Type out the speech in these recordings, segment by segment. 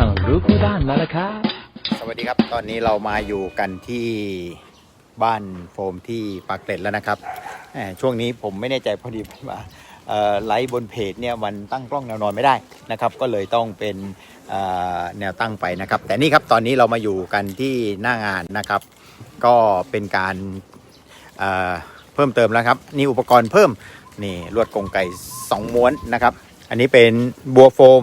ช่างรู้คู่ด้านแล้วละครับ สวัสดีครับ ตอนนี้เรามาอยู่กันที่บ้านโฟมที่ปากเกร็ดแล้วนะครับช่วงนี้ผมไม่แน่ใจพอดีมว่าไลฟ์บนเพจเนี่ยมันตั้งกล้องแนวนอนไม่ได้นะครับ ก็เลยต้องเป็นแนวตั้งไปนะครับ แต่นี่ครับตอนนี้เรามาอยู่กันที่หน้างานนะครับ ก็เป็นการเเพิ่มเติมแล้วครับนี่อุปกรณ์เพิ่มนี่ลวดกงไก่สองม้วนนะครับ อันนี้เป็นบัวโฟม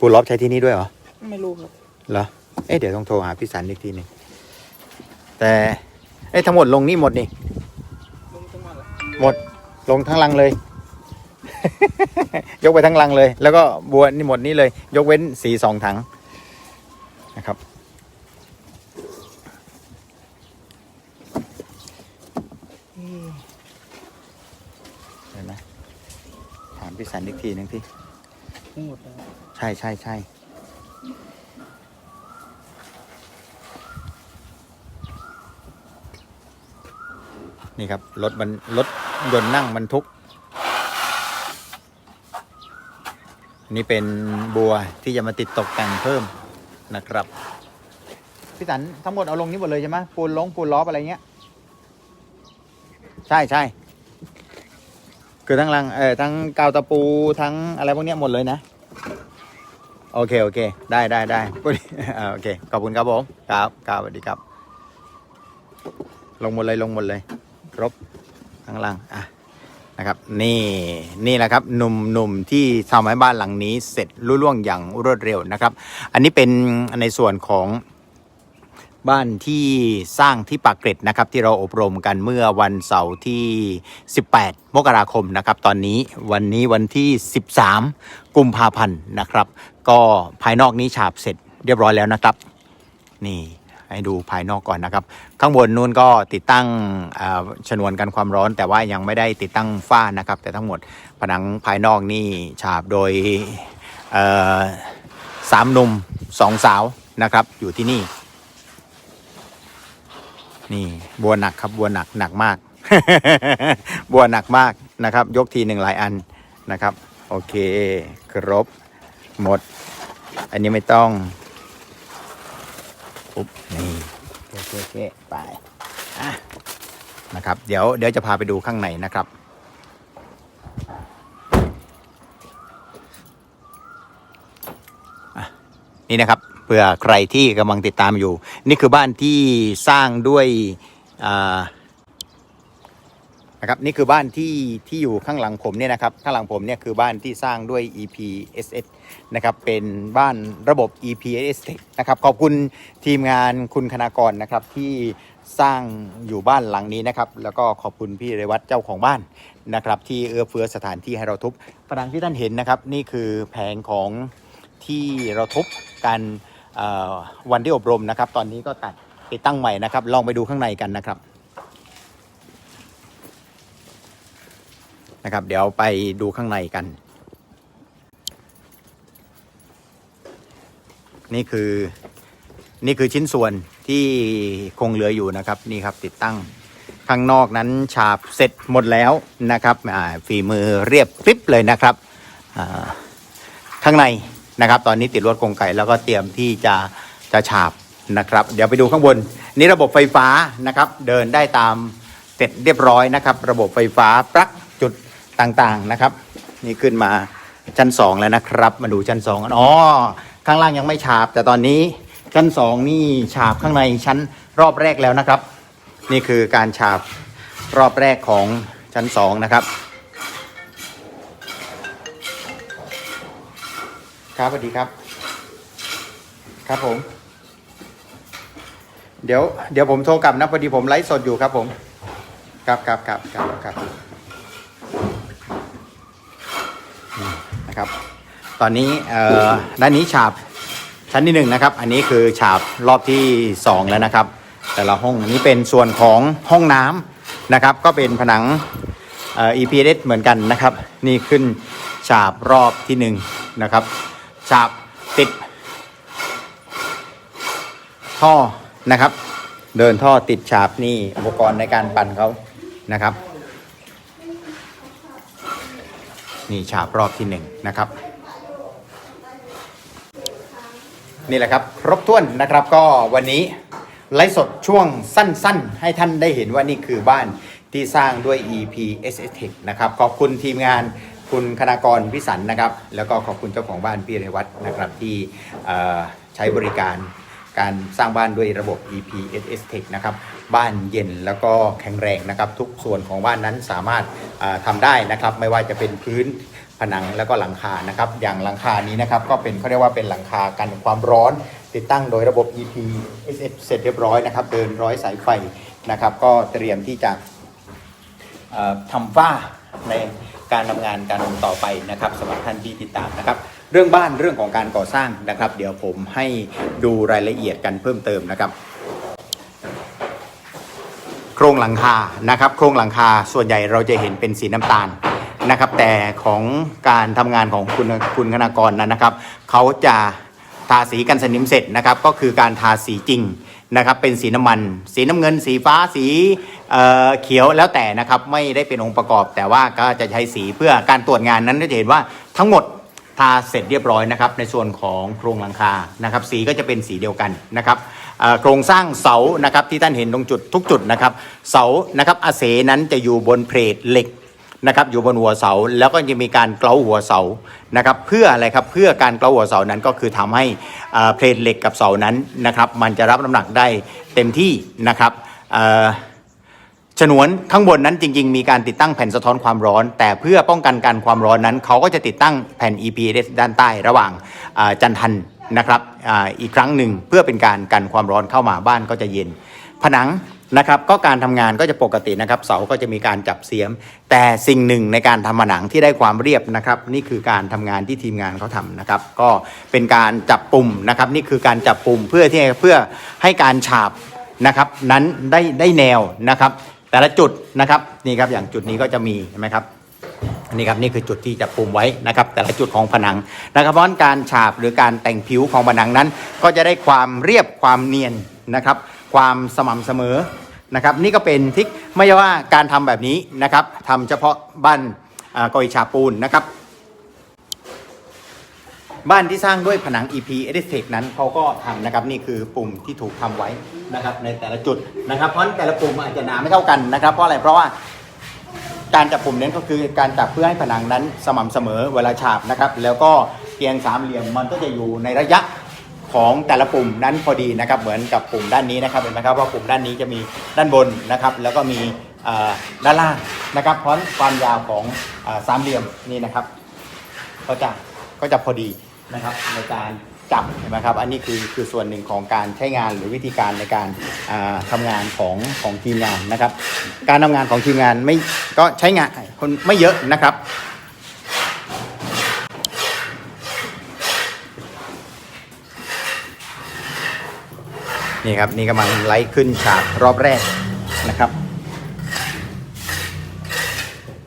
ปูล็อบใช้ที่นี่ด้วยเหรอ ไม่รู้ครับ เหรอ เอ๊ะเดี๋ยวต้องโทรหาพี่สันอีกทีหนึ่งแต่เอ๊ะทั้งหมดลงนี่หมดนี่ ลงจังหวัดละหมดลงทั้งลังเลย ยกไปทั้งลังเลย แล้วก็บัวนี่หมดนี่เลย ยกเว้นสีสองถังนะครับ เห็นไหมถามพี่สันอีกทีหนึ่งที่ ทั้งหมดแล้วใช่ใช่ใช่นี่ครับ รถมันรถยนต์นั่งบรรทุก นี่เป็นบัวที่จะมาติดตกแต่งเพิ่มนะครับ พี่สันทั้งหมดเอาลงนี้หมดเลยใช่ไหมปูนลงปูนล้ออะไรเงี้ย ใช่ใช่ คือทั้งรังเออทั้งกาวตะปูทั้งอะไรพวกเนี้ยหมดเลยนะ โอเค โอเค ได้ได้ได้พูดอ่าโอเค ขอบคุณครับผมครับครับสวัสดีครับ ลงหมดเลยลงหมดเลย ครบข้งล่างอะนะครับ นี่นี่แหละครับหนุ่มหนุ่มที่ทำให้บ้านหลังนี้เสร็จรุ่ล่วงอย่างรวดเร็วนะครับ อันนี้เป็นในส่วนของ บ้านที่สร้างที่ปากเกร็ดนะครับ ที่เราอบรมกันเมื่อวันเสาร์ที่ 18 มกราคมนะครับ ตอนนี้วันนี้วันที่ 13 กุมภาพันธ์นะครับ ก็ภายนอกนี้ฉาบเสร็จเรียบร้อยแล้วนะครับ นี่ให้ดูภายนอกก่อนนะครับ ข้างบนนู้นก็ติดตั้งชนวนกันความร้อน แต่ว่ายังไม่ได้ติดตั้งฝ้านะครับ แต่ทั้งหมดผนังภายนอกนี่ฉาบโดยสามหนุ่มสองสาวนะครับ อยู่ที่นี่ นี่บัวหนักครับบัวหนักหนักมาก บัวหนักมากนะครับ ยกทีหนึ่งหลายอันนะครับ โอเค ครบ หมด อันนี้ไม่ต้องปุ๊บนี่โอเคโอเคไปอะนะครับ เดี๋ยวเดี๋ยวจะพาไปดูข้างในนะครับ อะนี่นะครับเผื่อใครที่กำลังติดตามอยู่ นี่คือบ้านที่สร้างด้วยอ่านะครับนี่คือบ้านที่ที่อยู่ข้างหลังผมเนี่ยนะครับข้างหลังผมเนี่ยคือบ้านที่สร้างด้วย EPSS นะครับเป็นบ้านระบบ EPSS นะครับขอบคุณทีมงานคุณคณากรนะครับที่สร้างอยู่บ้านหลังนี้นะครับแล้วก็ขอบคุณพี่เรวัตเจ้าของบ้านนะครับที่เอื้อเฟื้อสถานที่ให้เราทุบผนังที่ท่านเห็นนะครับนี่คือแผงของที่เราทุบกัน วันที่อบรมนะครับ ตอนนี้ก็ตัดติดตั้งใหม่นะครับ ลองไปดูข้างในกันนะครับนะครับ เดี๋ยวไปดูข้างในกัน นี่คือนี่คือชิ้นส่วนที่คงเหลืออยู่นะครับนี่ครับติดตั้งข้างนอกนั้นฉาบเสร็จหมดแล้วนะครับฝีมือเรียบกริบเลยนะครับข้างใน นะครับ ตอนนี้ติดรถกรงไก่แล้วก็เตรียมที่จะจะฉาบนะครับ เดี๋ยวไปดูข้างบน นี่ระบบไฟฟ้านะครับ เดินได้ตามเสร็จเรียบร้อยนะครับ ระบบไฟฟ้าปลั๊กจุดต่างๆนะครับ นี่ขึ้นมาชั้นสองแล้วนะครับ มาดูชั้นสองกันอ๋อข้างล่างยังไม่ฉาบ แต่ตอนนี้ชั้นสองนี่ฉาบข้างในชั้นรอบแรกแล้วนะครับ นี่คือการฉาบรอบแรกของชั้นสองนะครับ ครับสวัสดีครับ ครับผม เดี๋ยว เดี๋ยวผมโทรกลับนะพอดีผมไลฟ์สดอยู่ครับ ผม ครับครับครับครับครับนะครับ ตอนนี้เอ่อด้านนี้ฉาบชั้นที่หนึ่งนะครับ อันนี้คือฉาบรอบที่สองแล้วนะครับ แต่ละห้องอันนี้เป็นส่วนของห้องน้ำนะครับ ก็เป็นผนังเอ่อ EPS เหมือนกันนะครับ นี่ขึ้นฉาบรอบที่หนึ่งนะครับ ฉาบติด ท่อนะครับ เดินท่อติดฉาบนี่อุปกรณ์ในการปั่นเขานะครับ นี่ฉาบรอบที่หนึ่งนะครับ นี่แหละครับ ครบถ้วนนะครับก็วันนี้ไลฟ์สดช่วงสั้นๆ ให้ท่านได้เห็นว่านี่คือบ้านที่สร้างด้วย EP s s t e c h นะครับ ขอบคุณทีมงาน คุณคณากรพิสันนะครับ แล้วก็ขอบคุณเจ้าของบ้านพี่เรวัตนะครับที่ใช้บริการการสร้างบ้านด้วยระบบ EP s s Tech นะครับ บ้านเย็นแล้วก็แข็งแรงนะครับ ทุกส่วนของบ้านนั้นสามารถเอ่อทำได้นะครับ ไม่ว่าจะเป็นพื้นผนังแล้วก็หลังคานะครับ อย่างหลังคานี้นะครับก็เป็นเขาเรียกว่าเป็นหลังคากันความร้อน ติดตั้งโดยระบบ EP SS เสร็จเรียบร้อยนะครับ เดินร้อยสายไฟนะครับ ก็เตรียมที่จะเอ่อทำฝ้าใน การทำงานการต่อไปนะครับสำหรับท่านที่ติดตามนะครับ เรื่องบ้านเรื่องของการก่อสร้างนะครับ เดี๋ยวผมให้ดูรายละเอียดกันเพิ่มเติมนะครับโครงหลังคานะครับโครงหลังคาส่วนใหญ่เราจะเห็นเป็นสีน้ำตาลนะครับแต่ของการทำงานของคุณคุณคณากรนั้นนะครับเขาจะทาสีกันสนิมเสร็จนะครับก็คือการทาสีจริง นะครับเป็นสีน้ำมัน สีน้ำเงิน สีฟ้าสีเเขียวแล้วแต่นะครับไม่ได้เป็นองค์ประกอบ แต่ว่าก็จะใช้สีเพื่อการตรวจงานนั้นจะเห็นว่าทั้งหมดทาเสร็จเรียบร้อยนะครับในส่วนของโครงหลังคานะครับสีก็จะเป็นสีเดียวกันนะครับโครงสร้างเสานะครับที่ท่านเห็นตรงจุดทุกจุดนะครับเสานะครับอาเสนั้นจะอยู่บนเพลทเหล็ก นะครับอยู่บนหัวเสาแล้วก็จะมีการเกลาหัวเสานะครับเพื่ออะไรครับเพื่อการเกลาหัวเสานั้นก็คือทำให้เอ่อเพลทเหล็กกับเสานั้นนะครับมันจะรับน้ำหนักได้เต็มที่นะครับฉนวนข้างบนนั้นจริง ๆ มีการติดตั้งแผ่นสะท้อนความร้อน แต่เพื่อป้องกันการความร้อนนั้น เขาก็จะติดตั้งแผ่น EPS ด้านใต้ระหว่างจันทันนะครับออีกครั้งหนึ่งเพื่อเป็นการกันความร้อนเข้ามาบ้านก็จะเย็น ผนังนะครับก็การทำงานก็จะปกตินะครับเสาก็จะมีการจับเสียม แต่สิ่งหนึ่งในการทำผนังที่ได้ความเรียบนะครับ นี่คือการทำงานที่ทีมงานเขาทำนะครับ ก็เป็นการจับปุ่มนะครับ นี่คือการจับปุ่มเพื่อที่เพื่อให้การฉาบนะครับ นั้นได้ได้แนวนะครับ แต่ละจุดนะครับนี่ครับอย่างจุดนี้ก็จะมีเห็นไหมครับนี่ครับนี่คือจุดที่จะปุ่มไว้นะครับ แต่ละจุดของผนังนะครับเพราะฉะนั้นการฉาบหรือการแต่งผิวของผนังนั้น ก็จะได้ความเรียบความเนียนนะครับ ความสม่ำเสมอนะครับ นี่ก็เป็นทิกไม่ใช่ว่าการทำแบบนี้นะครับทำเฉพาะบ้านอ่ากอยฉาปูนนะครับ บ้านที่สร้างด้วยผนัง EP e d i t e c นั้นเขาก็ทำนะครับ นี่คือปุ่มที่ถูกทำไว้นะครับ ในแต่ละจุดนะครับ เพราะแต่ละปุ่มอาจจะหนาไม่เท่ากันนะครับ เพราะอะไรเพราะว่าการจับปุ่มเน้นก็คือการจับเพื่อให้ผนังนั้นสม่ำเสมอเวลาฉาบนะครับ แล้วก็เตียงสามเหลี่ยมมันก็จะอยู่ในระยะ ของแต่ละปุ่มนั้นพอดีนะครับเหมือนกับปุ่มด้านนี้นะครับเห็นไหมครับว่าปุ่มด้านนี้จะมีด้านบนนะครับ แล้วก็มีด้านล่างนะครับเพราะฉะนั้นความยาวของสามเหลี่ยมนี่นะครับ ก็จะก็จะพอดีนะครับในการจับเห็นไหมครับอันนี้คือคือส่วนหนึ่งของการใช้งานหรือวิธีการในการอ่าทำงานของของทีมงานนะครับ การทำงานของทีมงานไม่ก็ใช้งานคนไม่เยอะนะครับ นี่ครับนี่กำลังไล่ขึ้นฉากรอบแรกนะครับ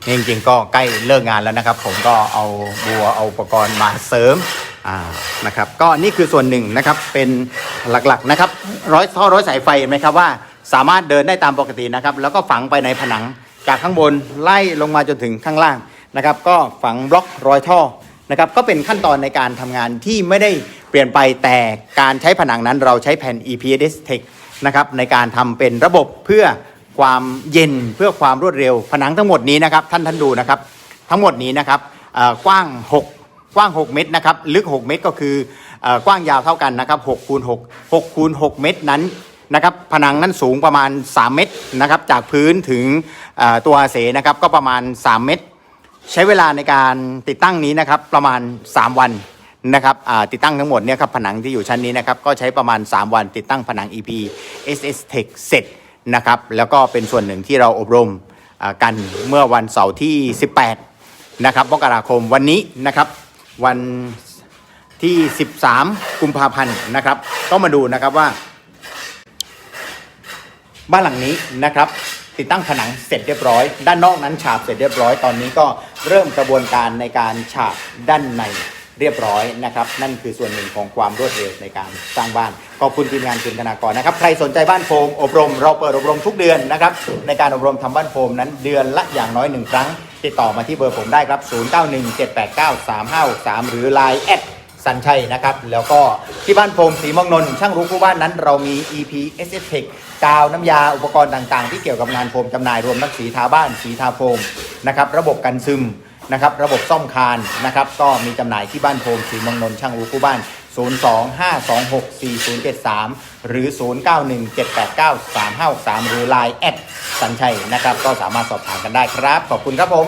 นี่จริงๆก็ใกล้เลิกงานแล้วนะครับ ผมก็เอาบัวเอาอุปกรณ์มาเสริมอ่านะครับ ก็นี่คือส่วนหนึ่งนะครับเป็นหลักๆนะครับร้อยท่อร้อยสายไฟเห็นไหมครับว่า สามารถเดินได้ตามปกตินะครับ แล้วก็ฝังไปในผนังจากข้างบนไล่ลงมาจนถึงข้างล่างนะครับ ก็ฝังบล็อกรอยท่อ นะครับก็เป็นขั้นตอนในการทำงานที่ไม่ได้เปลี่ยนไปแต่การใช้ผนังนั้นเราใช้แผ่น EPS Tech นะครับในการทำเป็นระบบเพื่อความเย็นเพื่อความรวดเร็ว ผนังทั้งหมดนี้นะครับท่านท่านดูนะครับ ทั้งหมดนี้นะครับกว้าง 6 กว้าง 6 เมตรนะครับลึก 6 เมตรก็คือกว้างยาวเท่ากันนะครับ6คูณ6 6คูณ6เมตรนั้นนะครับผนังนั้นสูงประมาณ 3 เมตรนะครับจากพื้นถึงตัวเสนะครับก็ประมาณ 3 เมตร ใช้เวลาในการติดตั้งนี้นะครับประมาณ 3 วันนะครับติดตั้งทั้งหมดเนี่ยครับผนังที่อยู่ชั้นนี้นะครับก็ใช้ประมาณ 3 วันติดตั้งผนัง EP SS Tech เสร็จนะครับแล้วก็เป็นส่วนหนึ่งที่เราอบรมกันเมื่อวันเสาร์ที่ 18นะครับมกราคมวันนี้นะครับวันที่ 13 กุมภาพันธ์นะครับก็มาดูนะครับว่า บ้านหลังนี้นะครับติดตั้งผนังเสร็จเรียบร้อย ด้านนอกนั้นฉาบเสร็จเรียบร้อยตอนนี้ก็ เริ่มกระบวนการในการฉาบด้านในเรียบร้อยนะครับ นั่นคือส่วนหนึ่งของความรวดเร็วในการสร้างบ้าน ขอบคุณทีมงานคุณธนากรนะครับ ใครสนใจบ้านโฟมอบรม เราเปิดอบรมทุกเดือนนะครับ ในการอบรมทำบ้านโฟมนั้นเดือนละอย่างน้อยหนึ่งครั้ง ติดต่อมาที่เบอร์ผมได้ครับ 0917893563 หรือ Line แอ สันชัยนะครับ แล้วก็ที่บ้านโพมสีมองนนท์ช่างรู้คู่บ้านนั้นเรามี EP s s Tech กาวน้ำยาอุปกรณ์ต่างๆ ที่เกี่ยวกับงานโฟมจำหน่ายรวมทั้งสีทาบ้านสีทาโฟมนะครับระบบกันซึมนะครับระบบซ่อมคานนะครับก็มีจำหน่ายที่บ้านโพมสีมองนนช่างรู้คู่บ้าน 025264073 หรือ 0917893563 หรือ Line แอดสัญชัยนะครับก็สามารถสอบถามกันได้ครับ ขอบคุณครับผม